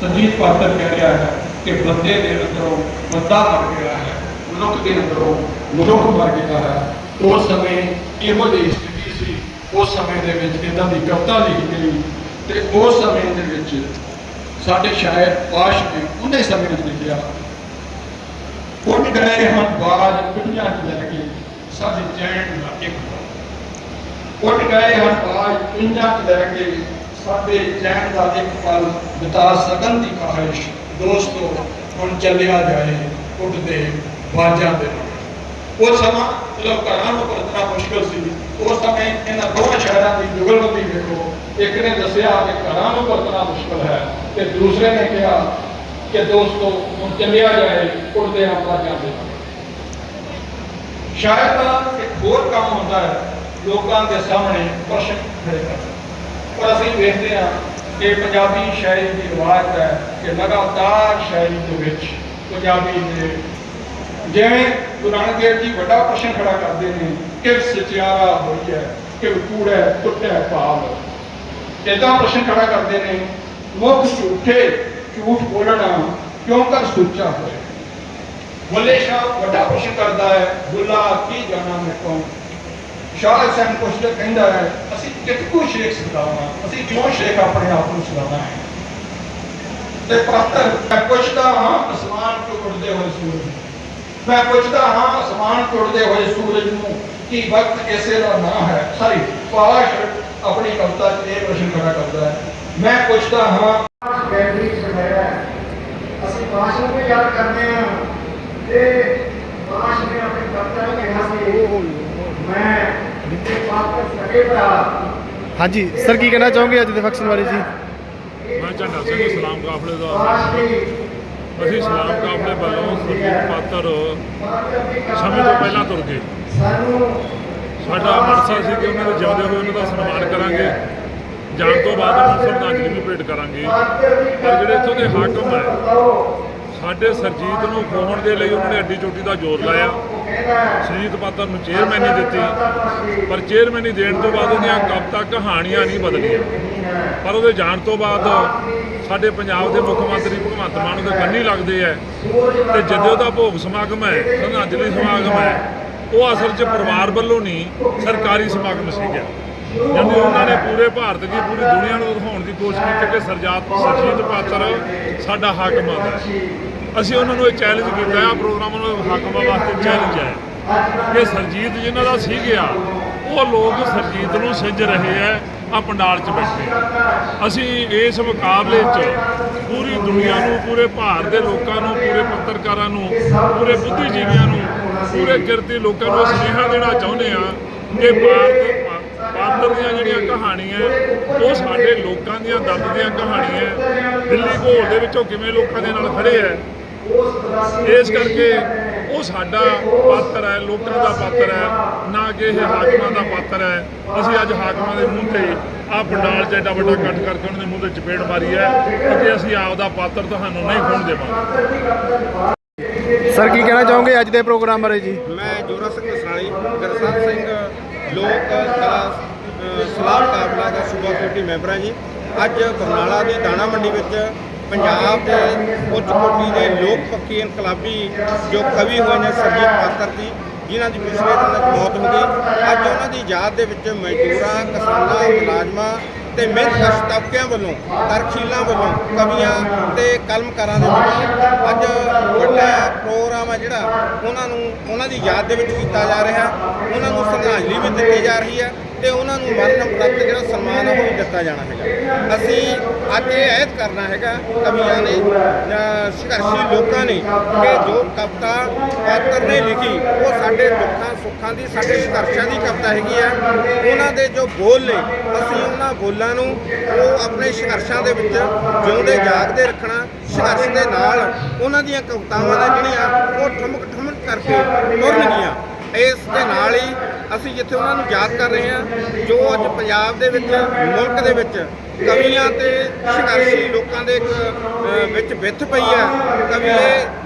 ਸੰਜੀਤ ਪਾਤਰ ਕਹਿ ਰਿਹਾ ਹੈ ਕਿ ਬੰਦੇ ਦੇ ਅੰਦਰੋਂ ਬੰਦਾ ਮਰ ਗਿਆ ਹੈ, ਮਨੁੱਖ ਦੇ ਅੰਦਰੋਂ ਮਨੁੱਖ ਮਰ ਗਿਆ ਹੈ। ਉਸ ਸਮੇਂ ਇਹੋ ਜਿਹੀ ਸਥਿਤੀ ਸੀ। ਉਸ ਸਮੇਂ ਦੇ ਵਿੱਚ ਇਦਾਂ ਦੀ ਕਵਿਤਾ ਲਿਖੀ ਗਈ ਤੇ ਉਸ ਸਮੇਂ ਦੇ ਵਿੱਚ ਸਾਡੇ ਸ਼ਾਇਰ ਪਾਸ਼ ਨੇ ਉਹਨੇ ਸਮੇਂ ਵਿੱਚ ਲਿਖਿਆ ਉੱਡ ਗਏ ਹਨ ਬਾਜ ਪਿੰਡਾਂ ਚ ਲੈ ਕੇ, ਸਾਡੇ ਚੈਨ ਦਾ ਇੱਕ ਪਲ ਉੱਡ ਗਏ ਹਨ ਬਾਜ ਪਿੰਡਾਂ ਚ ਲੈ ਕੇ ਸਾਡੇ ਚੈਨ ਦਾ ਇੱਕ ਪਲ ਬਿਤਾ ਸਕਣ ਦੀ ਖਾਹਿਸ਼ ਦੋਸਤੋ, ਹੁਣ ਚੱਲਿਆ ਜਾਏ ਉੱਡਦੇ ਬਾਜਾਂ ਦੇ ਉਹ ਸਮਾਂ ਜਦੋਂ ਘਰਾਂ ਨੂੰ ਵਰਤਣਾ ਮੁਸ਼ਕਲ ਸੀ। ਉਸ ਸਮੇਂ ਇਹਨਾਂ ਦੋਵਾਂ ਸ਼ਹਿਰਾਂ ਦੀ ਜੁਗਲਬੰਦੀ ਵੇਖੋ, ਇੱਕ ਨੇ ਦੱਸਿਆ ਕਿ ਘਰਾਂ ਨੂੰ ਵਰਤਣਾ ਮੁਸ਼ਕਲ ਹੈ ਤੇ ਦੂਸਰੇ ਨੇ ਕਿਹਾ ਕਿ ਦੋਸਤੋ, ਹੁਣ ਚੱਲਿਆ ਜਾਏ ਉੱਡਦੇ ਆਪਾਂ ਜਾਂਦੇ ਸ਼ਾਇਦ ਇੱਕ ਹੋਰ ਕੰਮ ਹੁੰਦਾ ਹੈ, ਲੋਕਾਂ ਦੇ ਸਾਹਮਣੇ ਪ੍ਰਸ਼ਨ ਖੜੇ ਕਰਨਾ। ਪਰ ਅਸੀਂ ਵੇਖਦੇ ਹਾਂ ਕਿ ਪੰਜਾਬੀ ਸ਼ਾਇਰੀ ਦੀ ਰਵਾਇਤ ਹੈ ਕਿ ਲਗਾਤਾਰ ਸ਼ਾਇਰੀ ਦੇ ਵਿੱਚ ਪੰਜਾਬੀ ਦੇ ਜਿਵੇਂ ਗੁਰੂ ਨਾਨਕ ਦੇਵ ਜੀ ਵੱਡਾ ਪ੍ਰਸ਼ਨ ਖੜਾ ਕਰਦੇ ਨੇ ਕਿ ਸਚਿਆਰਾ ਹੋਈ ਹੈ ਕਿ ਕੂੜਾ ਟੁੱਟਿਆ ਭਾਵ। ਇਦਾਂ ਪ੍ਰਸ਼ਨ ਖੜਾ ਕਰਦੇ ਨੇ, ਮੁੱਖ ਝੂਠੇ ਝੂਠ ਬੋਲਣਾ ਕਿਉਂ ਕਰ ਸੁੱਚਾ ਹੋਇਆ? ਬੁੱਲੇ ਸ਼ਾਹ ਵੱਡਾ ਪ੍ਰਸ਼ਨ ਕਰਦਾ ਹੈ, ਬੁੱਲਾ ਕੀ ਜਾਣਾ ਮੈਂ ਕੌਣ? ਸ਼ਾਹ ਹੁਸੈਨ ਪੁੱਛਦਾ ਕਹਿੰਦਾ ਹੈ, ਅਸੀਂ ਕਿਤਕੂ ਸ਼ੇਖ ਸਦਾਵਾ ਅਸੀਂ ਕਿਉਂ ਸ਼ੇਖ ਆਪਣੇ ਆਪ ਨੂੰ ਸਦਾਵਾ ਹੈ ਤੇ ਪਾਤਰ ਪੁੱਛਦਾ ਹਾਂ, ਅਸਮਾਨ ਤੋਂ ਉੱਡਦੇ ਹੋਏ ਸੂਰਜ ਮੈਂ ਪੁੱਛਦਾ ਹਾਂ, ਅਸਮਾਨ ਤੋਂ ਹੋਏ ਸੂਰਜ ਨੂੰ ਕੀ ਵਕਤ ਇਸੇ ਦਾ ਨਾਂ ਹੈ? ਸਾਰੀ ਪਾਸ਼ ਆਪਣੀ ਕਵਿਤਾ 'ਚ ਇਹ ਪ੍ਰਸ਼ਨ ਖੜਾ ਕਰਦਾ ਹੈ। ਮੈਂ ਪੁੱਛਦਾ ਹਾਂ ਗੈਲਰੀ ਸਜਾਇਆ ਅਸੀਂ ਬਾਸ਼ ਨੂੰ ਵੀ ਯਾਦ ਕਰਦੇ ਹਾਂ। ਤੇ ਬਾਸ਼ ਨੇ ਆਪਣੀ ਕਵਿਤਾ ਵਿੱਚ ਕਿਹਾ ਸੀ, ਮੈਂ ਹਾਂਜੀ, ਸਰ, ਕੀ ਕਹਿਣਾ ਚਾਹੋਗੇ ਅੱਜ ਦੇ ਫੰਕਸ਼ਨ ਬਾਰੇ ਜੀ? ਮੈਂ ਝੰਡਾ ਸਿੰਘ, ਸਲਾਮ ਕਾਫਲੇ ਦਾ ਅਸੀਂ ਸਲਾਮ ਕਾਫਲੇ ਵੱਲੋਂ ਸਰਜੀਤ ਪਾਤਰ ਸਮੇਂ ਤੋਂ ਪਹਿਲਾਂ ਤੁਰ ਗਏ। ਸਾਡਾ ਮਨਸਾ ਸੀ ਕਿ ਉਹਨਾਂ ਦੇ ਜਿਉਂਦੇ ਹੋਏ ਉਹਨਾਂ ਦਾ ਸਨਮਾਨ ਕਰਾਂਗੇ। ਜਾਣ ਤੋਂ ਬਾਅਦ ਉਹਨਾਂ ਨੂੰ ਸ਼ਰਧਾਂਜਲੀ ਵੀ ਭੇਟ ਕਰਾਂਗੇ। ਪਰ ਜਿਹੜੇ ਇੱਥੋਂ ਦੇ ਹਾਕਮ ਹੈ ਸਾਡੇ ਸਰਜੀਤ ਨੂੰ ਖੋਹਣ ਦੇ ਲਈ ਉਹਨਾਂ ਨੇ ਅੱਡੀ ਚੋਟੀ ਦਾ ਜ਼ੋਰ ਲਾਇਆ। ਸਰਜੀਤ ਪਾਤਰ ਨੂੰ ਚੇਅਰਮੈਨੀ ਦਿੱਤੀ। ਪਰ ਚੇਅਰਮੈਨੀ ਦੇਣ ਤੋਂ ਬਾਅਦ ਉਹਦੀਆਂ ਕਵਿਤਾ ਕਹਾਣੀਆਂ ਨਹੀਂ ਬਦਲੀਆਂ। ਪਰ ਉਹਦੇ ਜਾਣ ਤੋਂ ਬਾਅਦ ਸਾਡੇ ਪੰਜਾਬ ਦੇ ਮੁੱਖ ਮੰਤਰੀ ਭਗਵੰਤ ਮਾਨ ਉਹਦੇ ਕੰਨੀ ਲੱਗਦੇ ਐ ਤੇ ਜਦੋਂ ਉਹਦਾ ਭੋਗ ਸਮਾਗਮ ਹੈ ਸ਼ਰਧਾਂਜਲੀ ਸਮਾਗਮ ਹੈ, ਉਹ ਅਸਲ 'ਚ ਪਰਿਵਾਰ ਵੱਲੋਂ ਨਹੀਂ, ਸਰਕਾਰੀ ਸਮਾਗਮ ਸੀਗਾ। ਜਾਂਦੇ ਉਹਨਾਂ ਨੇ ਪੂਰੇ ਭਾਰਤ ਦੀ, ਪੂਰੀ ਦੁਨੀਆ ਨੂੰ ਦਿਖਾਉਣ ਦੀ ਕੋਸ਼ਿਸ਼ ਕੀਤੀ ਕਿ ਸਰਜਾਤ, ਸਰਜੀਤ ਪਾਤਰ ਸਾਡਾ ਹਾਕਮ ਆ। ਅਸੀਂ ਉਹਨਾਂ ਨੂੰ ਇਹ ਚੈਲੰਜ ਕੀਤਾ ਆ ਪ੍ਰੋਗਰਾਮ ਨੂੰ ਹਾਕਮਾਂ ਵਾਸਤੇ ਚੈਲੰਜ ਹੈ ਕਿ ਸਰਜੀਤ ਜਿਨ੍ਹਾਂ ਦਾ ਸੀ ਗਿਆ, ਉਹ ਲੋਕ ਸਰਜੀਤ ਨੂੰ ਸਿੰਜ ਰਹੇ ਐ ਆ ਪੰਡਾਲ 'ਚ ਬੈਠੇ। ਅਸੀਂ ਇਸ ਮੁਕਾਬਲੇ 'ਚ ਪੂਰੀ ਦੁਨੀਆ ਨੂੰ, ਪੂਰੇ ਭਾਰਤ ਦੇ ਲੋਕਾਂ ਨੂੰ, ਪੂਰੇ ਪੱਤਰਕਾਰਾਂ ਨੂੰ, ਪੂਰੇ ਬੁੱਧੀਜੀਵੀਆਂ ਨੂੰ, ਪੂਰੇ ਕਿਰਤੀ ਲੋਕਾਂ ਨੂੰ ਇਹ ਸੁਨੇਹਾ ਦੇਣਾ ਚਾਹੁੰਦੇ ਆ ਕਿ ਭਾਰਤ ਪਾਤਰ ਦੀਆਂ ਜਿਹੜੀਆਂ ਕਹਾਣੀਆਂ ਉਹ ਸਾਡੇ ਲੋਕਾਂ ਦੀਆਂ ਦਰਦ ਦੀਆਂ ਕਹਾਣੀਆਂ ਦਿੱਲੀ ਘੋਲ ਦੇ ਵਿੱਚੋਂ ਕਿਵੇਂ ਲੋਕਾਂ ਦੇ ਨਾਲ ਖੜੇ ਐ ਇਸ ਕਰਕੇ ਉਹ ਸਾਡਾ ਪਾਤਰ ਹੈ ਲੋਕਾਂ ਦਾ ਪਾਤਰ ਹੈ ਨਾ ਕਿ ਇਹ ਹਾਕਮਾਂ ਦਾ ਪਾਤਰ ਹੈ। ਅਸੀਂ ਅੱਜ ਹਾਕਮਾਂ ਦੇ ਮੂੰਹ ਤੇ ਆ ਪੰਡਾਲ 'ਚ ਐਡਾ ਵੱਡਾ ਇਕੱਠ ਕਰਕੇ ਉਹਨਾਂ ਦੇ ਮੂੰਹ ਤੇ ਚਪੇੜ ਮਾਰੀ ਹੈ ਕਿ ਅਸੀਂ ਆਪ ਦਾ ਪਾਤਰ ਤੁਹਾਨੂੰ ਨਹੀਂ ਖੋਣ ਦੇਵਾਂਗੇ। ਸਰ ਕੀ ਕਹਿਣਾ ਚਾਹੋਗੇ ਅੱਜ ਦੇ ਪ੍ਰੋਗਰਾਮ ਬਾਰੇ ਜੀ? ਮੈਂ ਜੋਰਾ ਸਿੰਘ ਮਸਰਾਲੀ ਗਰਸਨ ਸਿੰਘ ਲੋਕ ਕਲਾ ਸਲਾਹ ਕਾਫਲਾ ਦਾ ਸੂਬਾ ਕਮੇਟੀ ਮੈਂਬਰ ਹਾਂ ਜੀ। ਅੱਜ ਬਰਨਾਲਾ ਦੀ ਦਾਣਾ ਮੰਡੀ ਵਿੱਚ ਪੰਜਾਬ ਦੇ ਉੱਚ ਕੋਟੀ ਦੇ ਲੋਕ ਪੱਖੀ ਇਨਕਲਾਬੀ ਜੋ ਕਵੀ ਹੋਏ ਨੇ, ਸਰਜੀਤ ਪਾਤਰ ਜੀ, ਜਿਨ੍ਹਾਂ ਦੀ ਪਿਛਲੇ ਦਿਨ ਮੌਤ ਹੋ ਗਈ। ਅੱਜ ਉਹਨਾਂ ਦੀ ਯਾਦ ਦੇ ਵਿੱਚ ਮਜ਼ਦੂਰਾਂ, ਕਿਸਾਨਾਂ, ਮੁਲਾਜ਼ਮਾਂ ਤੇ ਮਿਹਨਤਕਸ਼ ਤਬਕਿਆਂ ਵੱਲੋਂ, ਤਰਖੀਲਾਂ ਵੱਲੋਂ ਕਵੀਆਂ ਤੇ ਕਲਮਕਾਰਾਂ ਦੇ ਵੱਲੋਂ ਅੱਜ ਵੱਡਾ ਪ੍ਰੋਗਰਾਮ ਹੈ ਜਿਹੜਾ ਉਹਨਾਂ ਨੂੰ, ਉਹਨਾਂ ਦੀ ਯਾਦ ਦੇ ਵਿੱਚ ਕੀਤਾ ਜਾ ਰਿਹਾ। ਉਹਨਾਂ ਨੂੰ ਸ਼ਰਧਾਂਜਲੀ ਵੀ ਦਿੱਤੀ ਜਾ ਰਹੀ ਹੈ। ਤੇ ਉਹਨਾਂ ਨੂੰ ਮਰਨ ਉਪਰੰਤ ਜਿਹੜਾ ਸਨਮਾਨ ਹੈ ਉਹ ਵੀ ਦਿੱਤਾ ਜਾਣਾ ਹੈਗਾ। ਅਸੀਂ ਅੱਜ ਇਹ ਐਦ ਕਰਨਾ ਹੈਗਾ ਕਵੀਆਂ ਨੇ ਜਾਂ ਸੰਘਰਸ਼ੀ ਲੋਕਾਂ ਨੇ ਕਿ ਜੋ ਕਵਿਤਾ ਪਾਤਰ ਨੇ ਲਿਖੀ, ਉਹ ਸਾਡੇ ਦੁੱਖਾਂ, ਸੁੱਖਾਂ ਦੀ, ਸਾਡੇ ਸੰਘਰਸ਼ਾਂ ਦੀ ਕਵਿਤਾ ਹੈਗੀ ਆ। ਉਹਨਾਂ ਦੇ ਜੋ ਬੋਲ ਨੇ, ਅਸੀਂ ਉਹਨਾਂ ਬੋਲਾਂ ਨੂੰ ਉਹ ਆਪਣੇ ਸੰਘਰਸ਼ਾਂ ਦੇ ਵਿੱਚ ਜਿਉਂਦੇ, ਜਾਗਦੇ ਰੱਖਣਾ, ਸੰਘਰਸ਼ ਦੇ ਨਾਲ ਉਹਨਾਂ ਦੀਆਂ ਕਵਿਤਾਵਾਂ ਨੇ ਜਿਹੜੀਆਂ, ਉਹ ਠਮਕ ਠਮਕ ਕਰਕੇ ਤੁਰਨਗੀਆਂ। ਇਸ ਦੇ ਨਾਲ ਹੀ ਅਸੀਂ ਜਿੱਥੇ ਉਹਨਾਂ ਨੂੰ ਯਾਦ ਕਰ ਰਹੇ ਹਾਂ, ਜੋ ਅੱਜ ਪੰਜਾਬ ਦੇ ਵਿੱਚ, ਮੁਲਕ ਦੇ ਵਿੱਚ ਕਵੀਆਂ ਤੇ ਸੰਘਰਸ਼ੀ ਲੋਕਾਂ ਦੇ ਇੱਕ ਵਿੱਚ ਵਿੱਥ ਪਈ ਹੈ ਕਵੀ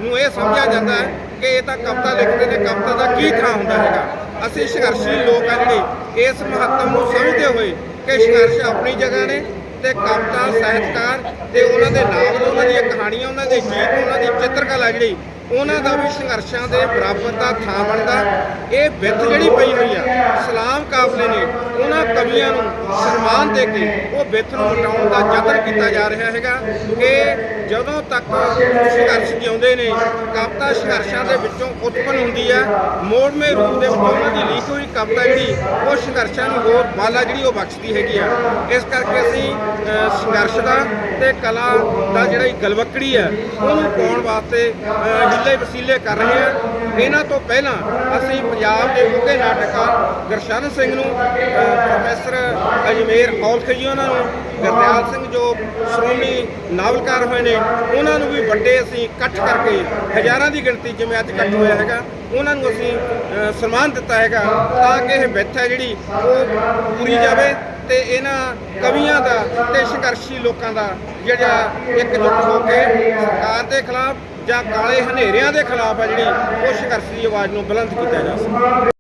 ਨੂੰ ਇਹ ਸਮਝਿਆ ਜਾਂਦਾ ਹੈ ਕਿ ਇਹ ਤਾਂ ਕਵਿਤਾ ਲਿਖਦੇ ਨੇ, ਕਵਿਤਾ ਦਾ ਕੀ ਥਾਂ ਹੁੰਦਾ ਹੈਗਾ। ਅਸੀਂ ਸੰਘਰਸ਼ੀ ਲੋਕ ਆ ਜਿਹੜੇ, ਇਸ ਮਹੱਤਵ ਨੂੰ ਸਮਝਦੇ ਹੋਏ ਕਿ ਸੰਘਰਸ਼ ਆਪਣੀ ਜਗ੍ਹਾ ਨੇ ਤੇ ਕਵਿਤਾ, ਸਾਹਿਤਕਾਰ ਤੇ ਉਹਨਾਂ ਦੇ ਨਾਵਲ, ਉਹਨਾਂ ਦੀਆਂ ਕਹਾਣੀਆਂ, ਉਹਨਾਂ ਦੇ ਗੀਤ ਉਹਨਾਂ ਦੀ ਚਿੱਤਰਕਲਾ ਜਿਹੜੀ ਉਹਨਾਂ ਦਾ ਵੀ ਸੰਘਰਸ਼ਾਂ ਦੇ ਬਰਾਬਰ ਦਾ ਥਾਂ ਬਣਦਾ। ਇਹ ਵਿੱਥ ਜਿਹੜੀ ਪਈ ਹੋਈ ਆ, ਸਲਾਮ ਕਾਫਲੇ ਨੇ ਉਹਨਾਂ ਕਵੀਆਂ ਨੂੰ ਸਨਮਾਨ ਦੇ ਕੇ ਉਹ ਵਿੱਥ ਨੂੰ ਮਿਟਾਉਣ ਦਾ ਯਤਨ ਕੀਤਾ ਜਾ ਰਿਹਾ ਹੈਗਾ ਕਿ ਜਦੋਂ ਤੱਕ ਸੰਘਰਸ਼ ਜਿਉਂਦੇ ਨੇ, ਕਵਿਤਾ ਸੰਘਰਸ਼ਾਂ ਦੇ ਵਿੱਚੋਂ ਉਤਪੰਨ ਹੁੰਦੀ ਹੈ ਮੋੜਵੇਂ ਰੂਪ ਦੇ ਵਿੱਚੋਂ ਉਹਨਾਂ ਦੀ ਲੀਕ ਹੋਈ ਕਵਿਤਾ ਜਿਹੜੀ, ਉਹ ਸੰਘਰਸ਼ਾਂ ਨੂੰ ਹੋਰ ਬਾਲਾ ਜਿਹੜੀ ਉਹ ਬਖਸ਼ਦੀ ਹੈਗੀ ਆ। ਇਸ ਕਰਕੇ ਅਸੀਂ ਸੰਘਰਸ਼ ਦਾ ਤੇ ਕਲਾ ਦਾ ਜਿਹੜਾ ਇਹ ਗਲਵੱਕੜੀ ਹੈ ਉਹਨੂੰ ਪਾਉਣ ਵਾਸਤੇ ਅ, ਵਸੀਲੇ ਕਰ ਰਹੇ ਹਾਂ। ਇਹਨਾਂ ਤੋਂ ਪਹਿਲਾਂ ਅਸੀਂ ਪੰਜਾਬ ਦੇ ਉੱਘੇ ਨਾਟਕਕਾਰ ਗੁਰਸ਼ਨ ਸਿੰਘ ਨੂੰ ਪ੍ਰੋਫੈਸਰ ਅਜਮੇਰ ਔਲਖ ਜੀ ਉਹਨਾਂ ਨੂੰ ਗੁਰਦਿਆਲ ਸਿੰਘ ਜੋ ਸ਼੍ਰੋਮਣੀ ਨਾਵਲਕਾਰ ਹੋਏ ਨੇ ਉਹਨਾਂ ਨੂੰ ਵੀ ਵੱਡੇ ਅਸੀਂ ਇਕੱਠ ਕਰਕੇ ਹਜ਼ਾਰਾਂ ਦੀ ਗਿਣਤੀ ਜਿਵੇਂ ਅੱਜ ਇਕੱਠ ਹੋਇਆ ਹੈਗਾ ਉਹਨਾਂ ਨੂੰ ਅਸੀਂ ਸਨਮਾਨ ਦਿੱਤਾ ਹੈਗਾ ਤਾਂ ਕਿ ਇਹ ਵਿੱਥ ਹੈ ਜਿਹੜੀ ਉਹ ਪੂਰੀ ਜਾਵੇ ਤੇ ਇਹਨਾਂ ਕਵੀਆਂ ਦਾ ਤੇ ਸੰਘਰਸ਼ੀ ਲੋਕਾਂ ਦਾ ਜਿਹੜਾ ਇਕਜੁੱਟ ਹੋ ਕੇ ਸਰਕਾਰ ਦੇ ਖਿਲਾਫ ਜਾਂ ਕਾਲੇ ਹਨੇਰਿਆਂ ਦੇ ਖਿਲਾਫ ਹੈ ਜਿਹੜੀ ਉਹ ਸੰਘਰਸ਼ ਦੀ ਆਵਾਜ਼ ਨੂੰ ਬੁਲੰਦ ਕੀਤਾ ਜਾ ਸਕੇ।